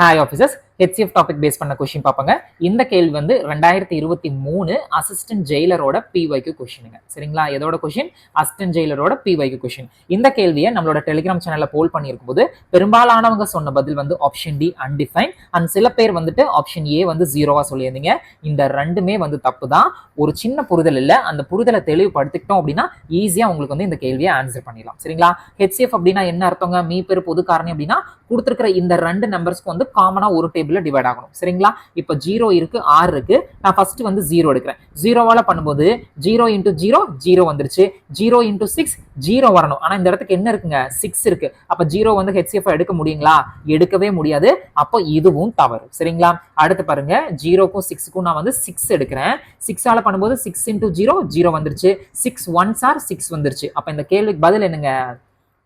Hi officers HCF topic base பண்ண question பார்ப்பாங்க. இந்த கேள்வி வந்து ரெண்டாயிரத்தி இருபத்தி மூணு அசிஸ்டன்ட் ஜெயிலரோட பிஒய்க்கு கொஷினுங்க சரிங்களா? எதோட கொஷின் அசிஸ்டன்ட் ஜெயிலரோட பிஒய்க்கு கொஷின் இந்த கேள்வியை நம்மளோட டெலிகிராம் சேனலில் போல் பண்ணியிருக்கும் போது பெரும்பாலானவங்க சொன்ன பதில் வந்து ஆப்ஷன் டி அன்டிஃபைன் அண்ட் சில பேர் வந்துட்டு ஆப்ஷன் ஏ வந்து ஜீரோவா சொல்லியிருந்தீங்க. இந்த ரெண்டுமே வந்து தப்பு தான் ஒரு சின்ன புரிதல் இல்லை. அந்த புரிதலை தெளிவுபடுத்திக்கிட்டோம் அப்படின்னா ஈஸியாக உங்களுக்கு வந்து இந்த கேள்வியை ஆன்சர் பண்ணிடலாம். சரிங்களா? ஹெச்சிஎஃப் அப்படின்னா என்ன அர்த்தங்க? மீ பேர் பொது காரணம் அப்படின்னா கொடுத்துருக்கிற இந்த ரெண்டு நம்பர்ஸ்க்கு வந்து காமனாக ஒரு டேபிளில் டிவைட் ஆகணும். சரிங்களா? இப்போ ஜீரோ இருக்குது ஆறு இருக்குது நான் ஃபஸ்ட்டு வந்து ஜீரோ எடுக்கிறேன். ஜீரோவால் பண்ணும்போது ஜீரோ இன்டூ ஜீரோ ஜீரோ வந்துருச்சு. ஜீரோ இன்டூ சிக்ஸ் ஜீரோ வரணும். ஆனால் இந்த இடத்துக்கு என்ன இருக்குங்க? சிக்ஸ் இருக்குது அப்போ ஜீரோ வந்து ஹெச்சிஎஃப் எடுக்க முடியுங்களா? எடுக்கவே முடியாது. அப்போ இதுவும் தவறு. சரிங்களா? அடுத்து பாருங்க. ஜீரோக்கும் சிக்ஸுக்கும் நான் வந்து சிக்ஸ் எடுக்கிறேன். சிக்ஸால் பண்ணும்போது சிக்ஸ் இன்டூ ஜீரோ ஜீரோ வந்துருச்சு. சிக்ஸ் ஒன்ஸ் ஆர் சிக்ஸ் வந்துருச்சு. அப்போ இந்த கேள்விக்கு பதில் என்னங்க?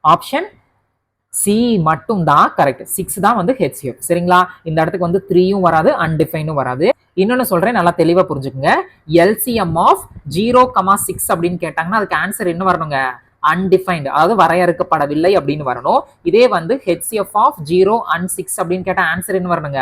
ஆப்ஷன் சி மட்டும் தான் கரெக்ட் சிக்ஸ் தான் வந்து ஹெச்சிஎஃப் சரிங்களா? இந்த இடத்துக்கு வந்து த்ரீயும் வராது அன்டிஃபைனும் வராது. இன்னொன்னு சொல்றேன் நல்லா தெளிவா புரிஞ்சுக்குங்க. LCM of zero comma six அப்படின்னு கேட்டாங்கன்னா அதுக்கு ஆன்சர் என்ன வரணுங்க. அன்டிஃபைன்டு அதாவது வரையறுக்கப்படவில்லை அப்படின்னு வரணும். இதே வந்து HCF of zero and six அப்படின்னு கேட்ட ஆன்சர் என்ன வரணுங்க.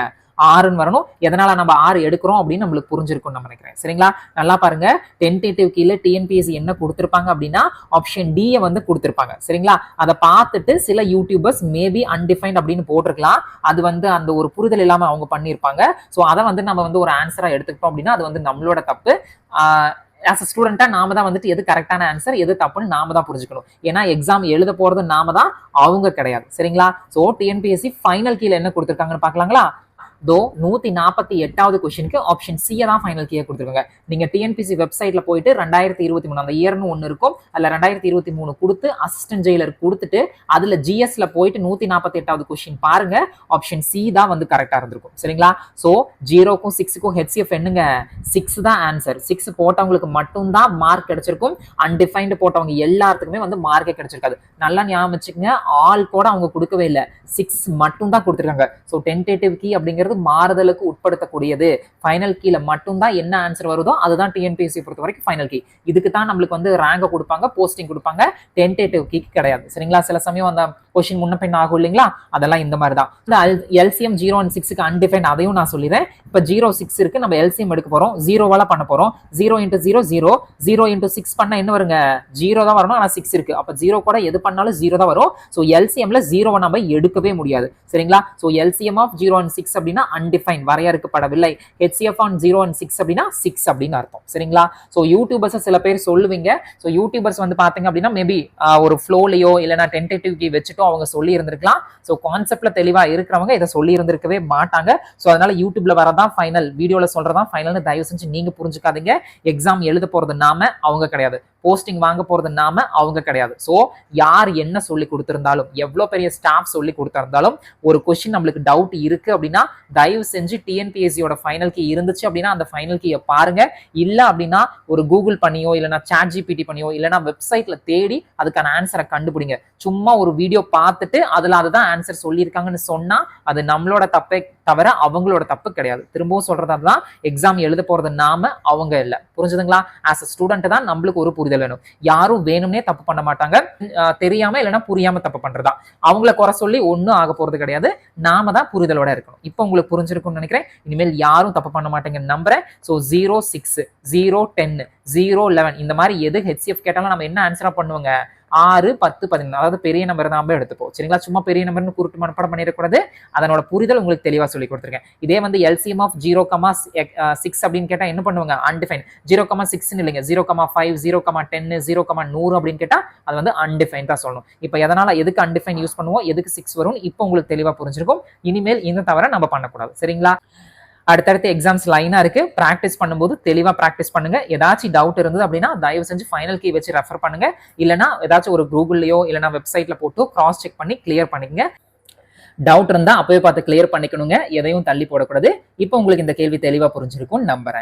ஆறுன்னு வரணும். எதனால நம்ம ஆறு எடுக்கிறோம் அப்படின்னு நம்மளுக்கு புரிஞ்சிருக்கும் நம்ம நினைக்கிறேன். சரிங்களா? நல்லா பாருங்க. டென்டேட்டிவ் கீழே டிஎன்பிஎஸ்சி என்ன கொடுத்துருப்பாங்க அப்படின்னா ஆப்ஷன் டியை வந்து கொடுத்துருப்பாங்க. சரிங்களா? அதை பார்த்துட்டு சில யூடியூபர்ஸ் மேபி அன்டிஃபைன்ட் அப்படின்னு போட்டிருக்கலாம். அது வந்து அந்த ஒரு புரிதல் இல்லாமல் அவங்க பண்ணியிருப்பாங்க. ஸோ அதை வந்து நம்ம வந்து ஒரு ஆன்சராக எடுத்துக்கிட்டோம் அப்படின்னா அது வந்து நம்மளோட தப்பு. ஆஸ் அ ஸ்டூடெண்ட்டாக நாம தான் வந்துட்டு எது கரெக்டான ஆன்சர் எது தப்புன்னு நாம தான் புரிஞ்சுக்கணும். ஏன்னா எக்ஸாம் எழுத போகிறது நாம தான் அவங்க கிடையாது. சரிங்களா? ஸோ டிஎன்பிஎஸ்சி ஃபைனல் கீழே என்ன கொடுத்துருக்காங்கன்னு பார்க்கலாங்களா? தோ நூத்தி நாற்பத்தி எட்டாவது கொஸ்டினுக்கு ஆப்ஷன் சியை தான் ஃபைனல் கீயை கொடுத்துருக்காங்க. நீங்க டிஎன்பிசி வெப்சைட்ல போயிட்டு ரெண்டாயிரத்தி இருபத்தி மூணு அந்த இயர்னு ஒன்று இருக்கும். அதுல ரெண்டாயிரத்தி இருபத்தி மூணு கொடுத்து அசிஸ்டன்ட் ஜெயிலர் கொடுத்துட்டு அதுல ஜிஎஸ்ல போயிட்டு நூத்தி நாற்பத்தி எட்டாவது கொஸ்டின் பாருங்க. ஆப்ஷன் சி தான் வந்து கரெக்டா இருந்திருக்கும். சரிங்களா? ஸோ ஜீரோக்கும் சிக்ஸுக்கும் ஹெச்சிஎஃப் என்னங்க? சிக்ஸ் தான் ஆன்சர் சிக்ஸ் போட்டவங்களுக்கு மட்டும்தான் மார்க் கிடைச்சிருக்கும். அன்டிஃபைன்டு போட்டவங்க எல்லாத்துக்குமே வந்து மார்க்கே கிடைச்சிருக்காது. நல்லா ஞாபகம் வச்சுக்கோங்க. ஆல் கூட அவங்க கொடுக்கவே இல்லை. சிக்ஸ் மட்டும் தான் கொடுத்துருக்காங்க. ஸோ டென்டேட்டிவ் கீ அப்படிங்கிறது மாறுதலுக்கு உட்படுத்தக்கூடியது. ஃபைனல் கீழ மட்டும்தான் என்ன ஆன்சர் வருதோ அதுதான் டிஎன்பிஎஸ்சி பொறுத்த வரைக்கும் ஃபைனல் கீ இதுக்கு தான் நம்மளுக்கு வந்து ரேங்கை கொடுப்பாங்க போஸ்டிங் கொடுப்பாங்க. டென்டேட்டிவ் கீ கிடையாது. சரிங்களா? சில சமயம் அந்த கொஷின் முன்ன பின் ஆகும் இல்லைங்களா? அதெல்லாம் இந்த மாதிரி தான். இந்த எல்சிஎம் ஜீரோ அண்ட் சிக்ஸுக்கு அன்டிஃபைன் அதையும் நான் சொல்லிடுறேன். இப்போ ஜீரோ சிக்ஸ் இருக்கு நம்ம எல்சிஎம் எடுக்க போறோம். ஜீரோவால பண்ண போறோம். Zero into zero zero zero into six பண்ண என்ன வருங்க? ஜீரோ தான் வரணும் ஆனால் சிக்ஸ் இருக்கு. அப்போ ஜீரோ கூட எது பண்ணாலும் ஜீரோ தான் வரும். ஸோ எல்சிஎம்ல ஜீரோவை நம்ம எடுக்கவே முடியாது. சரிங்களா? So LCM of zero and six அப்படின்னா அன்டிஃபைன் வரையறுக்கப்படவில்லை. HCF on zero and six அப்படின்னா சிக்ஸ் அப்படின்னு அர்த்தம். சரிங்களா? ஸோ யூடியூபர்ஸ் சில பேர் சொல்லுவீங்க. ஸோ யூடியூபர்ஸ் வந்து பார்த்தீங்க அப்படின்னா மேபி ஒரு ஃப்ளோலையோ இல்லைனா டென்டேட்டிவ் கீ வச்சுட்டோ அவங்க சொல்லி இருந்திருக்கலாம். ஸோ கான்செப்ட்ல தெளிவாக இருக்கிறவங்க இதை சொல்லி இருந்திருக்கவே மாட்டாங்க. ஸோ அதனால யூடியூப்ல வரதான் ஃபைனல் வீடியோவில் சொல்றதான் ஃபைனல்னு தயவு செஞ்சு நீங்க புரிஞ்சுக்காதீங்க. எக்ஸாம் எழுத போறது நாம அவங்க கிடையாது. போஸ்டிங் வாங்க போறது நாம அவங்க கிடையாது. ஸோ யார் என்ன சொல்லி கொடுத்திருந்தாலும் எவ்வளோ பெரிய ஸ்டாஃப் சொல்லி கொடுத்திருந்தாலும் ஒரு கொஸ்டின் நம்மளுக்கு டவுட் இருக்கு அப்படின்னா தயவு செஞ்சு டிஎன்பிஎஸ்சியோட ஃபைனல் கீ இருந்துச்சு அப்படின்னா அந்த ஃபைனல் கீயை பாருங்க. இல்லை அப்படின்னா ஒரு கூகுள் பண்ணியோ இல்லைனா சாட் ஜிபிடி பண்ணியோ இல்லைனா வெப்சைட்ல தேடி அதுக்கான ஆன்சரை கண்டுபிடிங்க. சும்மா ஒரு வீடியோ பார்த்துட்டு அதில் அதுதான் ஆன்சர் சொல்லியிருக்காங்கன்னு சொன்னால் அது நம்மளோட தப்பே தவிர அவங்களோட தப்பு கிடையாது. திரும்பவும் சொல்றதா தான் எக்ஸாம் எழுத போறது நாம அவங்க இல்லை. புரிஞ்சுதுங்களா? ஆஸ் அ ஸ்டூடெண்ட் தான் நம்மளுக்கு ஒரு புரிதல். வேணும். யாரும் வேணும்னே தப்பு பண்ண மாட்டாங்க. தெரியாம இல்லைன்னா புரியாம தப்பு பண்றதா அவங்கள குறை சொல்லி ஒன்றும் ஆக போறது கிடையாது. நாம தான் புரிதலோட இருக்கணும். இப்போ உங்களுக்கு புரிஞ்சிருக்கும்னு நினைக்கிறேன். இனிமேல் யாரும் தப்பு பண்ண மாட்டேங்கன்னு நம்புறேன். So zero six zero ten zero eleven இந்த மாதிரி எது ஹெச்சிஎஃப் கேட்டாலும் நம்ம என்ன ஆன்சரா பண்ணுவோங்க? ஆறு பத்து பதினொன்று அதாவது பெரிய நம்பர் தான் எடுத்துப்போம். சரிங்களா? சும்மா பெரிய நம்பர்னு குருட்டு மனப்பாடம் பண்ணிடக்கூடாது. அதனோட புரிதல் உங்களுக்கு தெளிவாக சொல்லி கொடுத்துருக்கேன். இதே வந்து LCM of zero comma six அப்படின்னு கேட்டால் என்ன பண்ணுவாங்க? அன்டிஃபைன் ஜீரோ கமா சிக்ஸ்னு இல்லைங்க. Zero comma five zero comma ten zero comma நூறு அப்படின்னு கேட்டால் அது வந்து அன்டிஃபைன் தான் சொல்லணும். இப்போ எதனால எதுக்கு அன்டிஃபைன் யூஸ் பண்ணுவோம்? எதுக்கு சிக்ஸ் வரும் இப்போ உங்களுக்கு தெளிவாக புரிஞ்சிருக்கும். இனிமேல் இந்த தவிர நம்ம பண்ணக்கூடாது. சரிங்களா? அடுத்தடுத்து எக்ஸாம்ஸ் லைனாக இருக்கு. ப்ராக்டிஸ் பண்ணும்போது தெளிவாக ப்ராக்டிஸ் பண்ணுங்க. ஏதாச்சும் டவுட் இருந்தது அப்படின்னா தயவு செஞ்சு ஃபைனல் கீ வச்சு ரெஃபர் பண்ணுங்க. இல்லைனா ஏதாச்சும் ஒரு கூகுள்லையோ இல்லைனா வெப்சைட்ல போட்டு கிராஸ் செக் பண்ணி கிளியர் பண்ணிக்கங்க. டவுட் இருந்தால் அப்பவே பார்த்து கிளியர் பண்ணிக்கணுங்க. எதையும் தள்ளி போடக்கூடாது. இப்போ உங்களுக்கு இந்த கேள்வி தெளிவாக புரிஞ்சிருக்கும் நம்புறேன்.